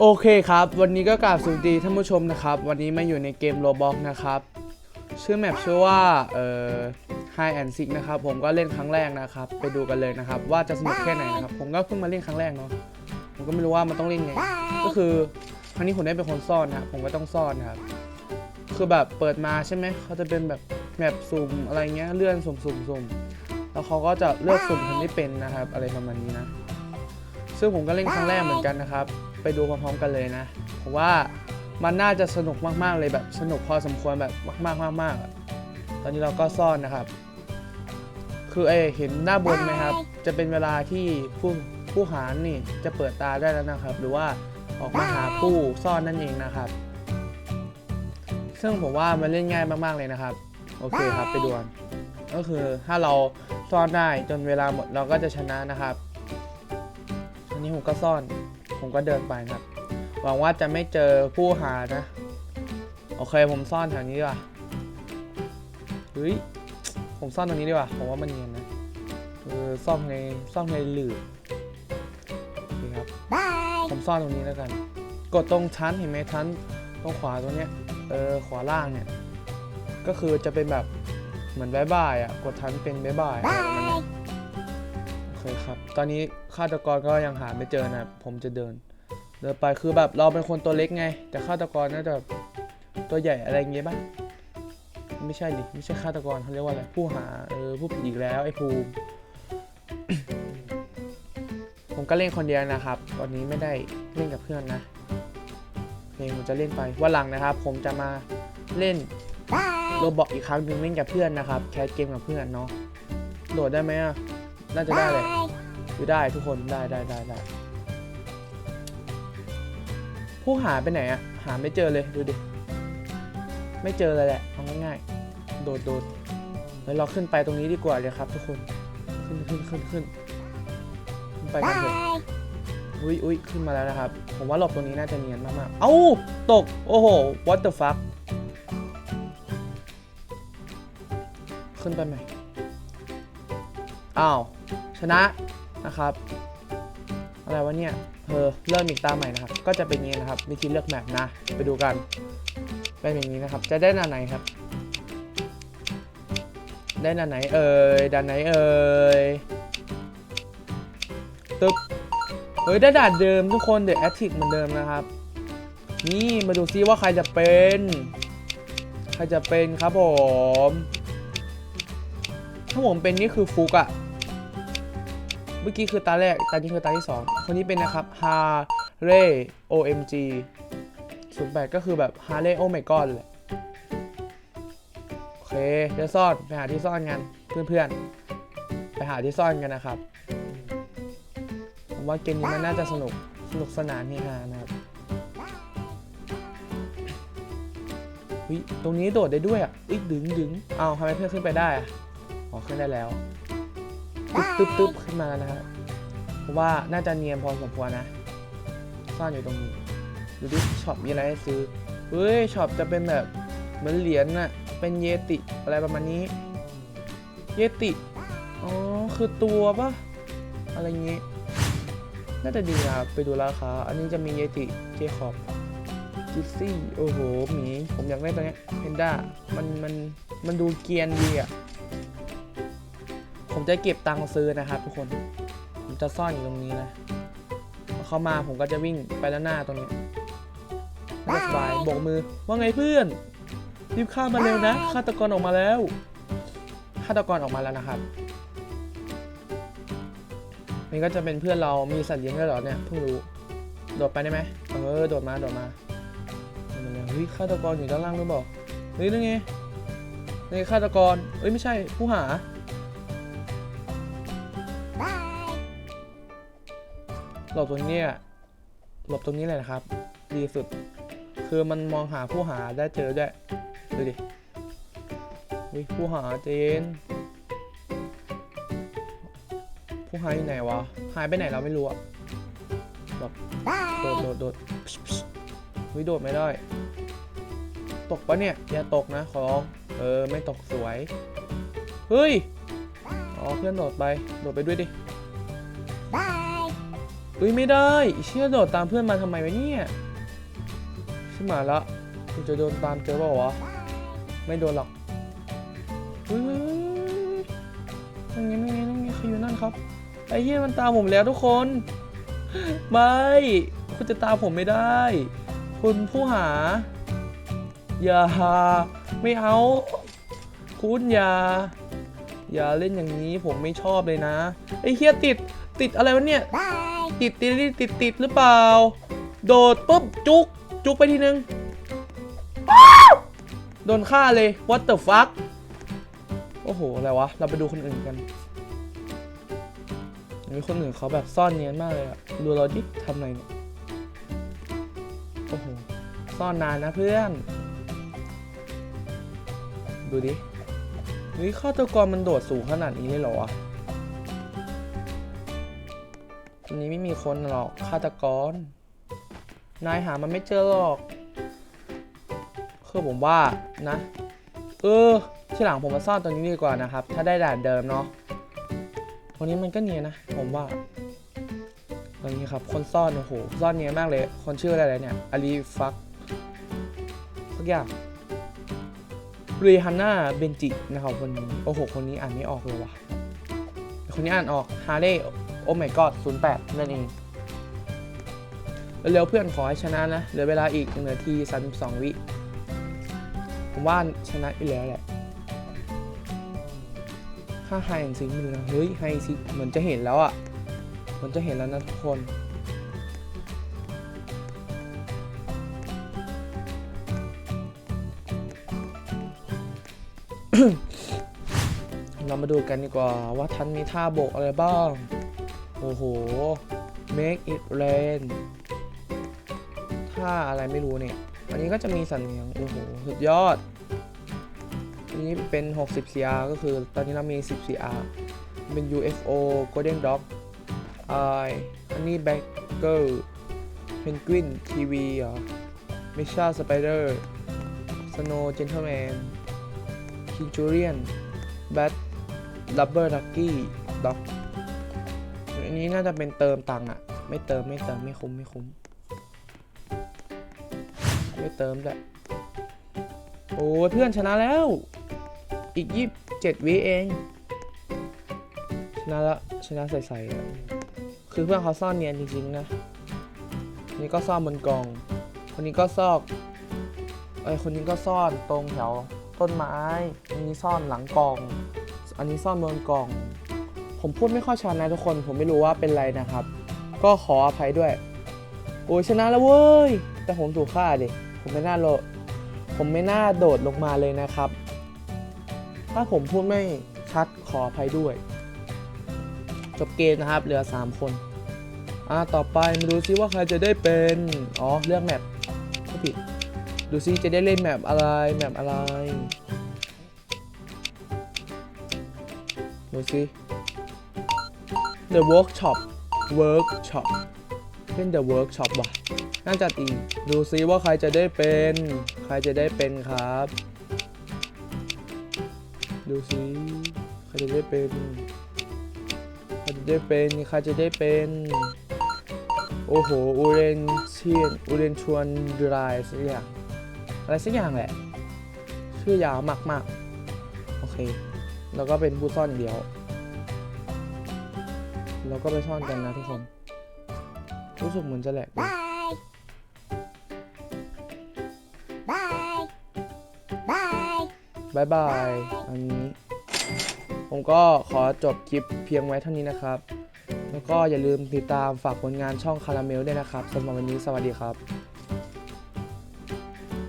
โอเคครับ วันนี้ก็กราบสวัสดีท่านผู้ชมนะครับ วันนี้มาอยู่ในเกม Roblox นะครับ ชื่อแมปชื่อว่าเอ่อ High and Seek นะครับ ผมก็เล่นครั้งแรกนะครับ ไปดูกันเลยนะครับ ว่าจะสนุกแค่ไหนนะครับ ผมก็เพิ่งมาเล่นครั้งแรกเนาะ ผมก็ไม่รู้ว่ามันต้องเล่นไง ก็คือครั้งนี้ผมได้เป็นคนซ่อนนะผมก็ต้องซ่อนนะครับ คือแบบเปิดมาใช่ไหม เขาจะเป็นแบบแมปสุ่มอะไรเงี้ย เลื่อนสุ่มสุ่มสุ่มแล้วเขาก็จะเลือกสุ่มคนที่เป็นนะครับ อะไรประมาณนี้นะ ซึ่งผมก็เล่นครั้งแรกเหมือนกันนะครับ ไปดูพร้อมๆกันเลยนะผมว่ามันน่าจะสนุกมากๆเลยแบบสนุกพอสมควรแบบมากๆมากๆอะตอนนี้เราก็ซ่อนนะครับ คือเอยเห็นหน้าบนไหมครับ จะเป็นเวลาที่ผู้ผู้หานี่จะเปิดตาได้แล้วนะครับ หรือว่าออกมาหาผู้ซ่อนนั่นเองนะครับ ซึ่งผมว่ามันเล่นง่ายมากๆเลยนะครับ โอเคครับไปดูกันก็คือถ้าเราซ่อนได้จนเวลาหมดเราก็จะชนะนะครับอันนี้ผมก็ซ่อน ผมก็เดินไปนะครับ หวังว่าจะไม่เจอผู้หานะ โอเคผมซ่อนแถวนี้ดีกว่าเฮ้ยผมซ่อนตรงนี้ดีกว่าผมว่ามันเนียนนะเออซ่อนในซ่อนในหลืบโอเคครับผมซ่อนตรงนี้แล้วกัน กดตรงชั้นเห็นไหมชั้นตรงขวาตรงเนี้ยเออขวาล่างเนี่ยก็คือจะเป็นแบบเหมือนบายบายอะกดชั้นเป็นบายบายอะไรประมาณเนี้ยโอเคครับ ตอนนี้ฆาตกรก็ยังหาไม่เจอนะผมจะเดิน เดินไปคือแบบเราเป็นคนตัวเล็กไง แต่ฆาตกรน่าจะตัวใหญ่อะไรอย่างเงี้ยบ้างไม่ใช่ดิไม่ใช่ฆาตกรเขาเรียกว่าอะไรผู้หาเออผู้ผิดอีกแล้วไอ้ภูมิผมก็เล่นคนเดียวนะครับ ตอนนี้ไม่ได้เล่นกับเพื่อนนะเพลงผมจะเล่นไปวันหลังนะครับ ผมจะมาเล่นโรบอกอีกครั้งหนึ่งเล่นกับเพื่อนนะครับ แคสเกมกับเพื่อนเนาะโดดได้ไหมอะ น่าจะได้เลย อยู่ได้ทุกคนได้ได้ได้ได้ผู้หาไปไหนอะหาไม่เจอเลยดูดิ ไม่เจอเลยแหละเอาง่ายๆ โดดโดดเฮ้ยเราขึ้นไปตรงนี้ดีกว่าเลยครับ ทุกคน ขึ้นขึ้นขึ้นขึ้นขึ้นไปกันเถอะอุ้ยอุ้ยขึ้นมาแล้วนะครับ ผมว่าหลบตรงนี้น่าจะเนียนมากๆ เอ้า ตก โอ้โห what the fuck ขึ้นไปไหมอ้าว ชนะ นะครับ อะไรวะเนี่ยเออเริ่มอีกตาใหม่นะครับ ก็จะเป็นอย่างนี้นะครับ วิธีเลือกแมปนะ ไปดูกัน เป็นอย่างนี้นะครับ จะได้ด้านไหนครับ ได้ด้านไหนเอ่ยด้านไหนเอ่ยตึ๊บเฮ้ยได้ด่านเดิมทุกคนเดี๋ยวแอตติกเหมือนเดิมนะครับ นี่มาดูซิว่าใครจะเป็น ใครจะเป็นครับผม ถ้าผมเป็นนี่คือฟุกอะ เมื่อกี้คือตาแรก ตานี้คือตาที่ 2 คนนี้เป็นนะครับฮาเร่ OMG 08ก็คือแบบฮาเร่โอไมก้อนแหละโอเคเดี๋ยวซ่อนไปหาที่ซ่อนกันเพื่อนๆ ไปหาที่ซ่อนกันนะครับ ผมว่าเกมนี้มันน่าจะสนุกสนุกสนานเฮฮานะครับวิตรงนี้โดดได้ด้วยอะอุ๊ยดึงดึงเอาทำไมเพื่อนขึ้นไปได้อะอ๋อขึ้นได้แล้ว ตึ๊บตึ๊บตึ๊บขึ้นมาแล้วนะฮะผมว่าน่าจะเนียนพอสมควรนะ ซ่อนอยู่ตรงนี้ดูดิช็อปมีอะไรให้ซื้อเฮ้ยช็อปจะเป็นแบบเหมือนเหรียญน่ะเป็นเยติอะไรประมาณนี้ เยติอ๋อคือตัวปะอะไรเงี้ยน่าจะดีนะไปดูราคาอันนี้จะมีเยติเจคอบจิซซี่โอ้โหหมีผมอยากได้ตัวเนี้ยเพนด้ามันมันมันดูเกียนดีอะ ผมจะเก็บตังค์ซื้อนะครับทุกคน ผมจะซ่อนอยู่ตรงนี้นะพอเข้ามาผมก็จะวิ่งไปด้านหน้าตรงนี้น่าจะสบายโบกมือ ว่าไงเพื่อน รีบข้ามมาเร็วนะฆาตกรออกมาแล้วฆาตกรออกมาแล้วนะครับนี่ก็จะเป็นเพื่อนเรามีสัตว์เลี้ยงด้วยเหรอเนี่ยเพิ่งรู้ โดดไปได้ไหมเออโดดมาโดดมาโดดมาเลยเฮ้ยฆาตกรอยู่ด้านล่างหรือเปล่าเฮ้ยนั่นไงนี่ฆาตกรเอ้ยไม่ใช่ผู้หา หลบตรงนี้อะหลบตรงนี้เลยนะครับ ดีสุด คือมันมองหาผู้หาได้เจอด้วยดูดิวิผู้หาเจน ผู้หาอยู่ไหนวะ หายไปไหนเราไม่รู้อะแบบโดดโดดโดดวิโดดไม่ได้ ตกปะเนี่ย อย่าตกนะขอร้อง เออ ไม่ตกสวย เฮ้ย อ๋อเพื่อนโดดไป โดดไปด้วยดิ Bye. อุ้ยไม่ได้เชี่ยโดดตามเพื่อนมาทำไมวะเนี่ยชิบหมาละกูจะโดนตามเจอเปล่าวะไม่โดนหรอกเฮ้ยนั่นไงนั่นไงนั่นไงใครอยู่นั่นครับไอ้เหี้ยมันตามผมแล้วทุกคน ไม่คุณจะตามผมไม่ได้ คุณผู้หา อย่าไม่เอา คุณอย่า อย่าเล่นอย่างนี้ผมไม่ชอบเลยนะ ไอ้เฮียติด ติดอะไรวะเนี่ย ติดติดติดติดหรือเปล่า โดดปุ๊บจุกจุกไปทีนึงโดนฆ่าเลย what the fuck โอ้โห อะไรวะ เราไปดูคนอื่นกันมีคนอื่นเขาแบบซ่อนเนียนมากเลยอะดูเราดิทำอะไรเนี่ย โอ้โห ซ่อนนานนะเพื่อน ดูดิเฮ้ยฆาตกรมันโดดสูงขนาดนี้เลยเหรอวะ นนี้ไม่มีคนหรอกฆาตกร นายหามันไม่เจอหรอกคือผมว่านะ เออที่หลังผมมาซ่อนตรงนี้ดีกว่านะครับ ถ้าได้ด่านเดิมเนาะตรงนี้มันก็เนียนนะ ผมว่าตรงนี้ครับ คนซ่อนโอ้โหซ่อนเนียนมากเลย คนชื่ออะไรเนี่ยอาลีฟักสักอย่างรีฮันน่าเบนจินะครับคนนี้โอ้โหคนนี้อ่านไม่ออกเลยว่ะคนนี้อ่านออกฮาร์เ y โอ้ my god 08นั่นเองเร็วๆเพื่อนขอให้ชนะนะ เหลือเวลาอีก1นาที32วิ ผมว่าชนะอยู่แล้วแหละ ถ้าไฮแอนซิงม่รู้นะเฮ้ยไฮซิงเหมือนจะเห็นแล้วอะ่ะเหมือนจะเห็นแล้วนะทุกคนเรามาดูกันดีกว่าว่าทันมีท่าโบกอะไรบ้าง อ้โห make it rain ท่าอะไรไม่รู้เนี่ย อันนี้ก็จะมีสัญญาณโอ้โห สุดยอด อันนี้เป็น 60 CR ก็คือตอนนี้เรามี 10 CR เป็น UFO Golden Dog ไออันนี้ Bagger Penguin TV เหรอ Misha Spider Snow Gentleman Kinjurian Bat Rubber Ducky Dog นนี้น่าจะเป็นเติมตังค์อะไม่เติมไม่เติมไม่คุ้มไม่คุ้ม ไม่เติมด้วยโอ้เพื่อนชนะแล้ว อีกยี่เจ็ดวิเอง ชนะละชนะใสๆอะคือเพื่อนเขาซ่อนเนียนจริงๆนะนี่ก็ซ่อนบนกอง คนนี้ก็ซอกไอยคนนี้ก็ซ่อนตรงแถวต้นไม้ อันนี้ซ่อนหลังกอง อันนี้ซ่อนบนกอง ผมพูดไม่ค่อยชัดนะทุกคน ผมไม่รู้ว่าเป็นไรนะครับ ก็ขออภัยด้วย โอ้ยชนะแล้วเว้ย แต่ผมถูกฆ่าดิ ผมไม่น่าโลผมไม่น่าโดดลงมาเลยนะครับ ถ้าผมพูดไม่ชัดขออภัยด้วย จบเกมนะครับ เหลือ 3 คน อ่า ต่อไปมาดูซิว่าใครจะได้เป็น อ๋อ เลือกแมปก็ผิด ดูซิจะได้เล่นแมปอะไรแมปอะไรดูซิ The Workshop Workshop เล่น The Workshop ว่ะ น่าจะตีดูซิว่าใครจะได้เป็น ใครจะได้เป็นครับ ดูซิใครจะได้เป็น ใครจะได้เป็น ใครจะได้เป็น โอ้โห อูเรนเชียน อูเรนชวนดรายสักอย่าง อะไรสักอย่างแหละ ชื่อยาวมากๆ โอเค แล้วก็เป็นผู้ซ่อนอย่างเดียว แล้วก็ไปซ่อนกันนะทุกคน รู้สึกเหมือนจะแหลกเลย Bye. Bye. บายบายอันนี้ ผมก็ขอจบคลิปเพียงไว้เท่านี้นะครับ แล้วก็อย่าลืมติดตามฝากผลงานช่องคาราเมลด้วยนะครับสำหรับวันนี้สวัสดีครับ